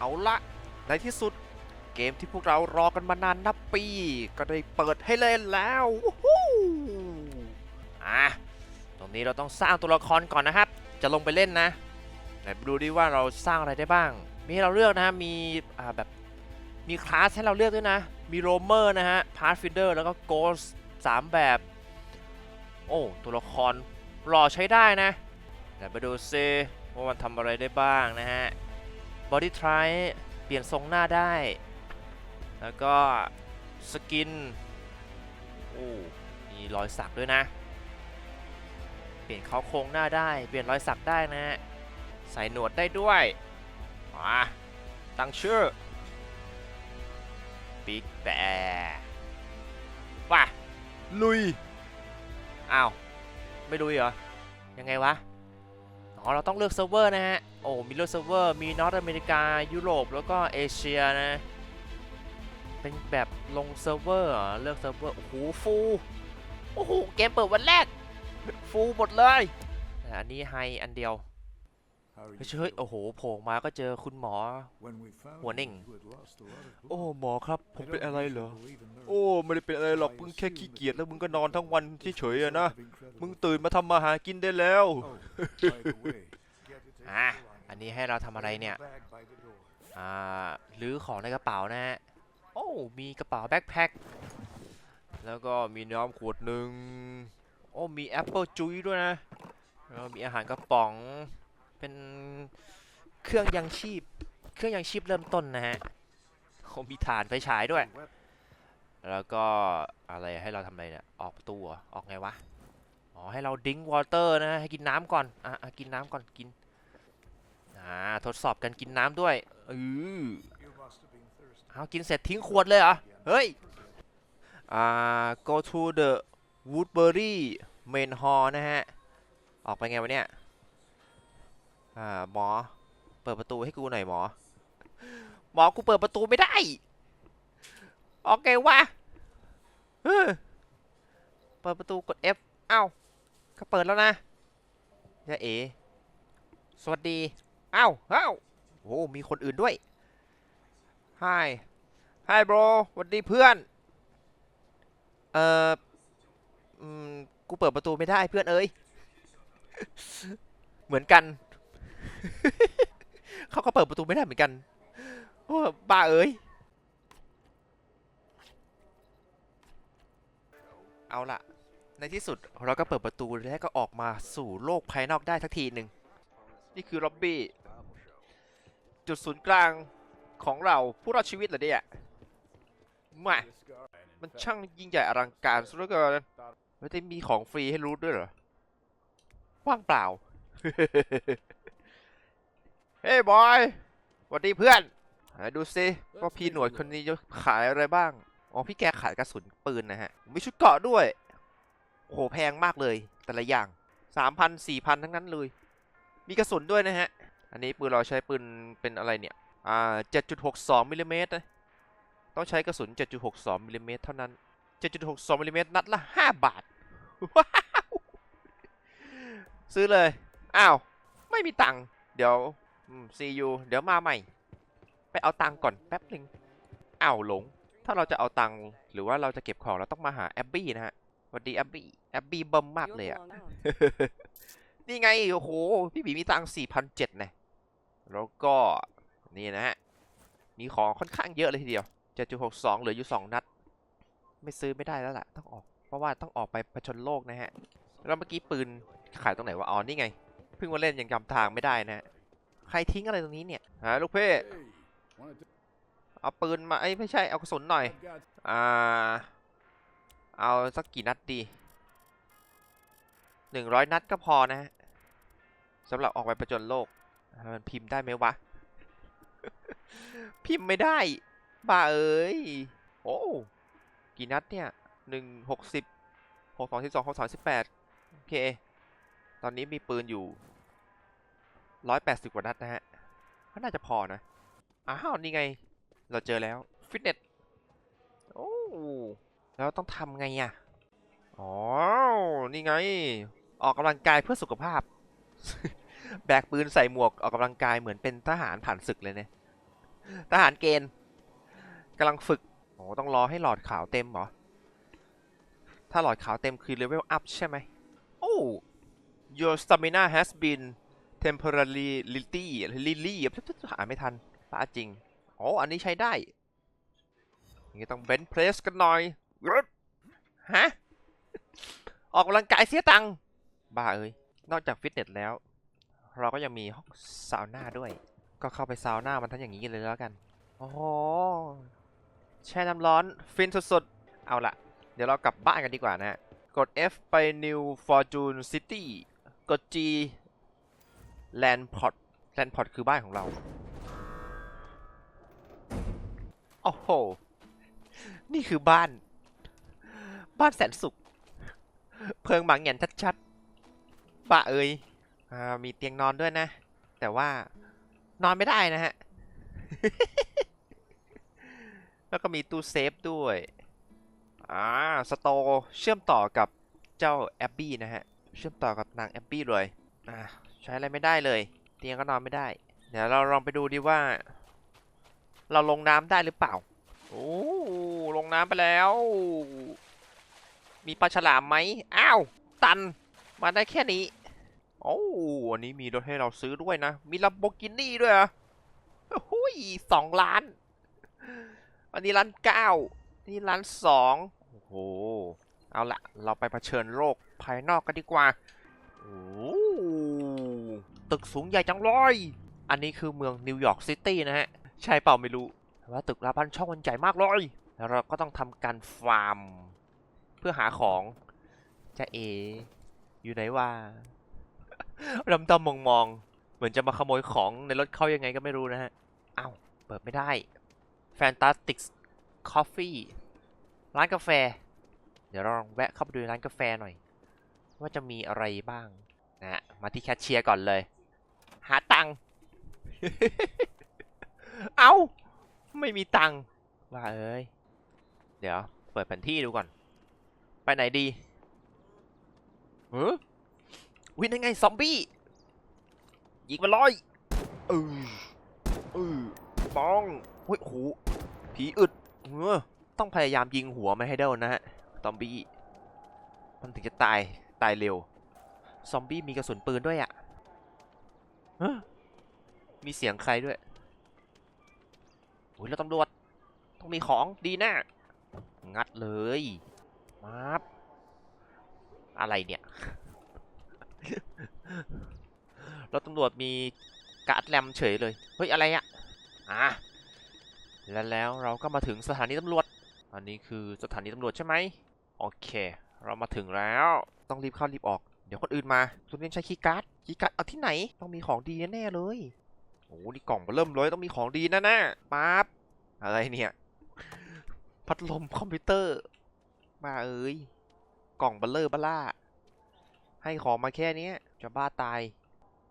เอาละในที่สุดเกมที่พวกเรารอกันมานานนับปี ก็ได้เปิดให้เล่นแล้ววู้ฮู้อะตรงนี้เราต้องสร้างตัวละครก่อนนะครับ จะลงไปเล่นนะไหนไปดูดิว่าเราสร้างอะไรได้บ้าง มีให้เราเลือกนะมีอ่าแบบมีคลาสให้เราเลือกด้วยนะ มีโรเมอร์นะฮะพาร์ทฟินเดอร์แล้วก็โกสสามแบบ โอ้ตัวละครหล่อใช้ได้นะไหนไปดูซิว่ามันทำอะไรได้บ้างนะฮะ บอดี้ทรายเปลี่ยนทรงหน้าได้ แล้วก็สกินโอ้มีรอยสักด้วยนะ เปลี่ยนเขาโครงหน้าได้ เปลี่ยนรอยสักได้นะฮะใส่หนวดได้ด้วยอ่าตั้งชื่อ Big Bear ว่ะลุย อ้าว ไม่ลุยเหรอ ยังไงวะ อ๋อเราต้องเลือกเซิร์ฟเวอร์นะฮะ โอ้มีเลือกเซิร์ฟเวอร์มีนอร์ทอเมริกา ยุโรป แล้วก็เอเชียนะ เป็นแบบลงเซิร์ฟเวอร์เลือกเซิร์ฟเวอร์ โอ้โห ฟูลโอ้โห เกมเปิดวันแรก ฟูลหมดเลย อันนี้ไฮอันเดียว เฮ้ยเฮ้ยโอ้โหโผล่มาก็เจอคุณหมอ หัวนิ่ง โอ้หมอครับ ผมเป็นอะไรเหรอ โอ้ไม่ได้เป็นอะไรหรอกมึงแค่ขี้เกียจแล้วมึงก็นอนทั้งวันเฉยๆอะนะ มึงตื่นมาทำมาหากินได้แล้วอะอันนี้ให้เราทำอะไรเนี่ย อ่าหรือของในกระเป๋านะฮะ โอ้มีกระเป๋าแบ็คแพ็ค แล้วก็มีน้ำขวดหนึ่ง โอ้มีแอปเปิลจุยด้วยนะ แล้วมีอาหารกระป๋อง เป็นเครื่องยังชีพ เครื่องยังชีพเริ่มต้นนะฮะโอ้มีถ่านไฟฉายด้วย แล้วก็อะไรให้เราทำอะไรเนี่ย ออกประตูออกไงวะ อ๋อ ให้เราดิ้งวอเตอร์นะ ให้กินน้ำก่อน อะกินน้ำก่อน กิน อ่า ทดสอบกันกินน้ำด้วยเออเอากินเสร็จทิ้งขวดเลยเหรอ เฮ้ย อ่า go to the Woodbury main hall นะฮะ ออกไปไงวะเนี่ย อ่าหมอ เปิดประตูให้กูหน่อยหมอ หมอกูเปิดประตูไม่ได้ออกไงวะเปิดประตูกด F เอ้าก็เปิดแล้วนะยะเอ สวัสดี เอ้าเอ้าโอ้มีคนอื่นด้วย Hi Hi bro สวัสดีเพื่อน เอ่อกูเปิดประตูไม่ได้เพื่อนเอ้ย เหมือนกัน เขาก็เปิดประตูไม่ได้เหมือนกันโอ้บ้าเอ้ย เอาล่ะ ในที่สุดเราก็เปิดประตูและก็ออกมาสู่โลกภายนอกได้ทักทีหนึ่ง นี่คือล็อบบี้ จุดศูนย์กลางของเราผู้รอดชีวิตเหรอเนี่ยมามันช่างยิ่งใหญ่อลังการสุดเหลือเกินไม่ได้มีของฟรีให้รู้ด้วยเหรอ ว่างเปล่า เฮ้ยบอยสวัสดีเพื่อนไหนดูซิว่าพี่หนวดคนนี้จะขายอะไรบ้าง อ๋อพี่แกขายกระสุนปืนนะฮะ มีชุดเกราะด้วย โหแพงมากเลย แต่ละอย่าง3,000 4,000ทั้งนั้นเลย มีกระสุนด้วยนะฮะ อันนี้ปืนเราใช้ปืนเป็นอะไรเนี่ย อ่า7.62มิลลิเมตรนะต้องใช้กระสุน7.62มิลลิเมตรเท่านั้น7.62มิลลิเมตรนัดละ5บาทว้าวซื้อเลย อ้าว ไม่มีตังค์ เดี๋ยว ซียูเดี๋ยวมาใหม่ ไปเอาตังค์ก่อนแป๊บหนึ่งอ้าวหลง ถ้าเราจะเอาตังค์หรือว่าเราจะเก็บของเราต้องมาหาแอบบี้นะฮะสวัสดีแอบบี้แอบบี้เบิ่มมากเลยอะนี่ไง โอ้โห พี่บีมีตังค์4,007นะแล้วก็นี่นะฮะ มีของค่อนข้างเยอะเลยทีเดียว7.62เหลืออยู่2นัด ไม่ซื้อไม่ได้แล้วล่ะ ต้องออก เพราะว่าต้องออกไปผจญโลกนะฮะ แล้วเมื่อกี้ปืนขายตรงไหนวะอ๋อนี่ไง เพิ่งมาเล่นยังจำทางไม่ได้นะฮะ ใครทิ้งอะไรตรงนี้เนี่ยฮะลูกเพ่เอาปืนมาเอ้ไม่ใช่เอากระสุนหน่อย อ่า เอาสักกี่นัดดีหนึ่งร้อยนัดก็พอนะฮะสำหรับออกไปประจนโลก มันพิมพ์ได้ไหมวะ พิมพ์ไม่ได้ บ้าเอ้ย โอ้ กี่นัดเนี่ยหนึ่งหกสิบหกสองสิบสองหกสองสิบแปดโอเค ตอนนี้มีปืนอยู่ ร้อยแปดสิบกว่านัดนะฮะก็น่าจะพอนะอ้าวนี่ไง เราเจอแล้วฟิตเนสโอ้แล้วต้องทำไงอะอ๋อนี่ไง ออกกำลังกายเพื่อสุขภาพ แบกปืนใส่หมวกออกกำลังกายเหมือนเป็นทหารผ่านศึกเลยเนี่ยทหารเกณฑ์กำลังฝึกโอ้ต้องรอให้หลอดขาวเต็มเหรอถ้าหลอดขาวเต็มคือเลเวลอัพใช่ไหมโอ้ your stamina has been temporarily lily lily หาไม่ทันป้าจริงอ้อันนี้ใช้ได้อย่างนี้ต้องเบนเพรสกันหน่อยฮะ ออกกำลังกายเสียตังค์ บ้าเอ้ย นอกจากฟิตเนสแล้ว เราก็ยังมีห้องซาวน่าด้วย ก็เข้าไปซาวน่ามันทั้งอย่างนี้เลยแล้วกัน โอ้โห แช่น้ำร้อน ฟินสุดๆ เอาละเดี๋ยวเรากลับบ้านกันดีกว่านะฮะกด F ไป New Fortune City กด G Landport Landport คือบ้านของเรา โอ้โห นี่คือบ้าน บ้านแสนสุข เพิงหมังเหงียนชัดๆบ้าเอ้ยอมีเตียงนอนด้วยนะ แต่ว่านอนไม่ได้นะฮะ แล้วก็มีตู้เซฟด้วย อ่า สโตร์เชื่อมต่อกับเจ้าแอบบี้นะฮะ เชื่อมต่อกับนางแอบบี้เลย อ่า ใช้อะไรไม่ได้เลย เตียงก็นอนไม่ได้ เดี๋ยวเราลองไปดูดิว่า เราลงน้ำได้หรือเปล่า โอ้ลงน้ำไปแล้ว มีปลาฉลามไหมอ้าว ตัน มาได้แค่นี้ โอ้อันนี้มีรถให้เราซื้อด้วยนะ มีลัมโบกินี่ด้วยเหอโอ้โหุยสองล้าน อันนี้ล้านเก้านี่ล้านสองโอ้โห เอาละ เราไปเผชิญโลกภายนอกกันดีกว่า โอ้ ตึกสูงใหญ่จังเลย อันนี้คือเมืองนิวยอร์กซิตี้นะฮะ ใช่เปล่าไม่รู้แต่ว่าตึกราบันช่องมันใหญ่มากเลยแล้วเราก็ต้องทำการฟาร์ม เพื่อหาของจะเอ อยู่ไหนวะดำดำมองมองๆเหมือนจะมาขโมยของในรถเขายังไงก็ไม่รู้นะฮะอ้าวเปิดไม่ได้ Fantastic Coffee ร้านกาแฟ เดี๋ยวเราลองแวะเข้าไปดูร้านกาแฟหน่อย ว่าจะมีอะไรบ้างนะฮะมาที่แคชเชียร์ก่อนเลย หาตังค์เอา้า ไม่มีตังค์ว่าเอ้ย เดี๋ยว เปิดแผนที่ดูก่อน ไปไหนดีเฮ้ยวินยังไง ซอมบี้ ยิงมาเลยเออเออปองเฮ้ยโอ้โหผีอึดเออต้องพยายามยิงหัวมันให้ได้นะฮะ ซอมบี้ มันถึงจะตาย ตายเร็ว ซอมบี้มีกระสุนปืนด้วยอะ่ะ มีเสียงใครด้วยโอ้ยแล้วตำรวจ ต้องมีของดีแน่งัดเลยมาบอะไรเนี่ยรถตำรวจมีกาดแรมเฉยเลย เฮ้ย อะไรอะอะและแล้วเราก็มาถึงสถานีตำรวจ อันนี้คือสถานีตำรวจใช่ไหม โอเค เรามาถึงแล้ว ต้องรีบเข้ารีบออก เดี๋ยวคนอื่นมาตัวนี้ใช้คีย์การ์ด คีย์การ์ดเอาที่ไหนต้องมีของดีแน่เลยโอ้นี่กล่องมาเริ่มเลยต้องมีของดีแน่ๆปั๊บอะไรเนี่ยพัดลมคอมพิวเตอร์ มาเอ้ยกล่องเบลเลอร์บล่า ให้ของมาแค่นี้จะบ้าตาย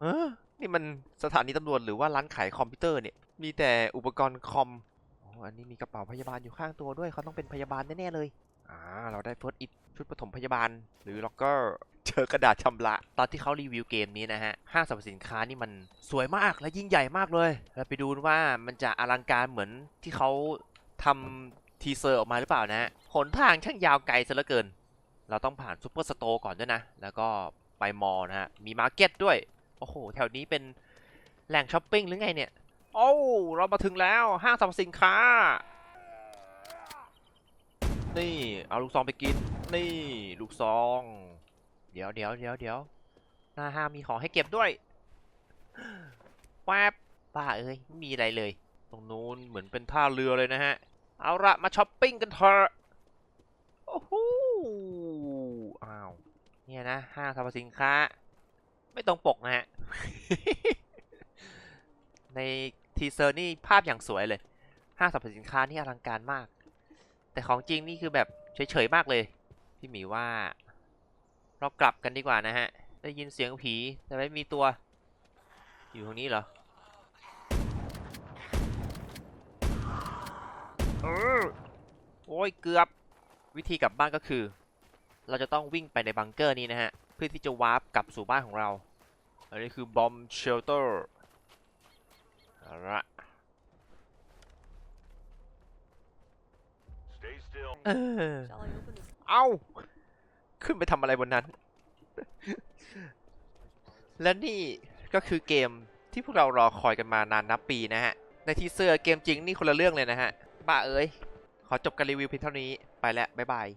เออนี่มันสถานีตำรวจหรือว่าร้านขายคอมพิวเตอร์เนี่ย มีแต่อุปกรณ์คอมโอ้อันนี้มีกระเป๋าพยาบาลอยู่ข้างตัวด้วยเขาต้องเป็นพยาบาลแน่ๆเลยอ่าเราได้เฟิร์สอิดชุดปฐมพยาบาลหรือล็อกเกอร์ เจอกระดาษชำระ ตอนที่เขารีวิวเกมนี้นะฮะ ห้างสรรพสินค้านี่มันสวยมากและยิ่งใหญ่มากเลย เราไปดูว่ามันจะอลังการเหมือนที่เขาทำทีเซอร์ออกมาหรือเปล่านะฮะหนทางช่างยาวไกลซะเหลือเกิน เราต้องผ่านซูเปอร์สโตร์ก่อนด้วยนะ แล้วก็ไปมอลนะฮะ มีมาร์เก็ตด้วย โอ้โห แถวนี้เป็นแหล่งช้อปปิ้งหรือไงเนี่ย โอ้เรามาถึงแล้วห้างสรรพสินค้า นี่ เอาลูกซองไปกิน นี่ ลูกซอง เดี๋ยวเดี๋ยวเดี๋ยวเดี๋ยวหน้าห้ามีของให้เก็บด้วยแป๊บป้าเอ้ยไม่มีอะไรเลย ตรงนู้นเหมือนเป็นท่าเรือเลยนะฮะ เอาละมาช้อปปิ้งกันเถอะโอ้โหอ้าวเนี่ยนะห้างสรรพสินค้า ไม่ตรงปกนะฮะ ในทีเซอร์นี่ภาพอย่างสวยเลย ห้างสรรพสินค้านี่อลังการมาก แต่ของจริงนี่คือแบบเฉยๆมากเลย พี่หมีว่า เรากลับกันดีกว่านะฮะ ได้ยินเสียงผี แต่ไม่มีตัว อยู่ตรงนี้เหรอเออโอ้ยเกือบ วิธีกลับบ้านก็คือ เราจะต้องวิ่งไปในบังเกอร์นี้นะฮะ เพื่อที่จะวาร์ปกลับสู่บ้านของเรา อันนี้คือบอมเชลเตอร์เอาละ Stay still. เออ Shall I open the เอ้า ขึ้นไปทำอะไรบนนั้น และนี่ก็คือเกมที่พวกเรารอคอยกันมานานนับปีนะฮะ ในทีเซอร์เกมจริงนี่คนละเรื่องเลยนะฮะ บ้าเอ้ย ขอจบการรีวิวเพียงเท่านี้ ไปแล้ว บ๊ายบาย